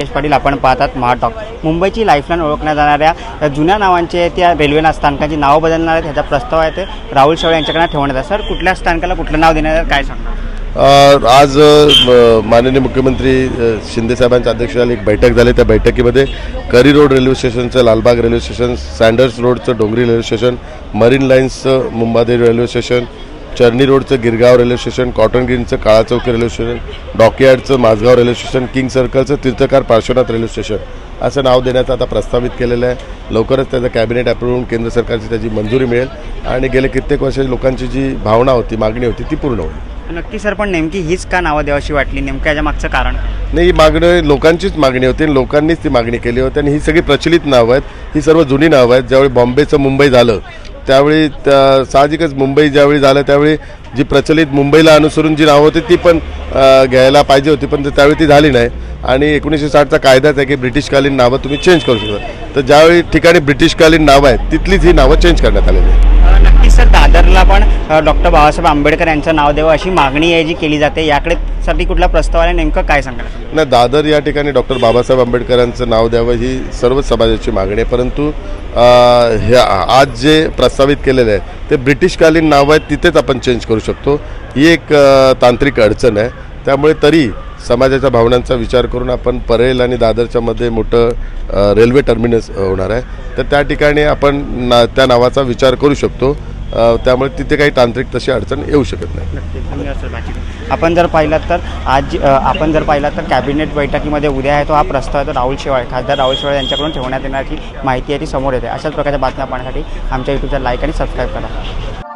राकेश पाटील आपण पाहतात महाटॉक मुंबईची लाईफलाईन ओळखल्या जाणाऱ्या या जुन्या नावांचे त्या रेल्वे स्थानकांची नावं बदलणार आहेत ह्याचा प्रस्ताव आहे ते राहुल शेवळे यांच्याकडे ठेवण्यात आहे. सर कुठल्या स्थानकाला कुठलं नाव देण्यात काय सांगणार? आज माननीय मुख्यमंत्री अ, शिंदेसाहेबांच्या अध्यक्षतेखाली एक बैठक झाली. त्या बैठकीमध्ये करी रोड रेल्वे स्टेशनचं लालबाग रेल्वे स्टेशन सँडर्स रोडचं डोंगरी रेल्वे स्टेशन मरीन लाईन्सचं मुंबादेवी रेल्वे स्टेशन चर्नी रोडचं गिरगाव रेल्वे स्टेशन कॉटन ग्रीनचं काळा चौकी रेल्वे स्टेशन डॉकयार्डचं माझगाव रेल्वे स्टेशन किंग सर्कलचं तीर्थकार पार्श्वनाथ रेल्वे स्टेशन. असं नाव देण्याचं आता प्रस्तावित केलेलं आहे. लवकरच त्याचं कॅबिनेट अप्रूव्ह होऊन केंद्र सरकारची त्याची मंजुरी मिळेल. आणि गेले कित्येक वर्षाची लोकांची जी भावना होती मागणी होती ती पूर्ण होईल. नक्की सर पण नेमकी हीच का नावं द्यावीशी वाटली? नेमकं याच्या मागचं कारण? नाही ही मागणी लोकांचीच मागणी होती आणि लोकांनीच ती मागणी केली होती. आणि ही सगळी प्रचलित नावं आहेत. ही सर्व जुनी नावं आहेत. ज्यावेळी बॉम्बेचं मुंबई झालं त्यावेळी त्या- साहजिकच मुंबई ज्यावेळी झालं त्यावेळी जी प्रचलित मुंबईला अनुसरून जी नावं होती ती पण घ्यायला पाहिजे होती पण त्यावेळी ती झाली नाही. आणि एकोणीसशे साठचा कायदाच आहे की ब्रिटिशकालीन नावं तुम्ही चेंज करू शकता. तर ज्यावेळी ठिकाणी ब्रिटिशकालीन नावं आहेत तिथलीच ही नावं चेंज करण्यात आलेली आहेत. नक्कीच सर दादरला पण डॉक्टर बाबासाहेब आंबेडकर यांचं नाव द्यावं अशी मागणी आहे जी केली जाते. याकडे साठी कुठला प्रस्ताव आहे नेमकं काय सांगणार नाही दादर या ठिकाणी डॉक्टर बाबासाहेब आंबेडकरांचं नाव द्यावं ही सर्व समाजाची मागणी आहे. परंतु हे आज जे प्रस्तावित केलेलं आहे ते ब्रिटिशकालीन नाव आहेत तिथेच आपण चेंज करू शकतो. ही एक तांत्रिक अडचण आहे. त्यामुळे तरी समाजाच्या भावनांचा विचार करून आपण परेल आणि दादरच्या मध्ये मोठं रेल्वे टर्मिनस होणार आहे. तर त्या ठिकाणी आपण ना त्या नावाचा विचार करू शकतो. त्यामुळे तिथे काही तांत्रिक तशी अडचण येऊ शकत नाही. आपण जर पाहिलात तर आज आपण जर पाहिलात तर कॅबिनेट बैठकीमध्ये उद्या आहे तो हा प्रस्ताव आहे तो राहुल शेवाळे खासदार राहुल शेवाळे यांच्याकडून ठेवण्यात येण्याची माहिती आहे ती समोर येते. अशाच प्रकारच्या बातम्या पाहण्यासाठी आमच्या यूट्यूबचा लाईक आणि सबस्क्राईब करा.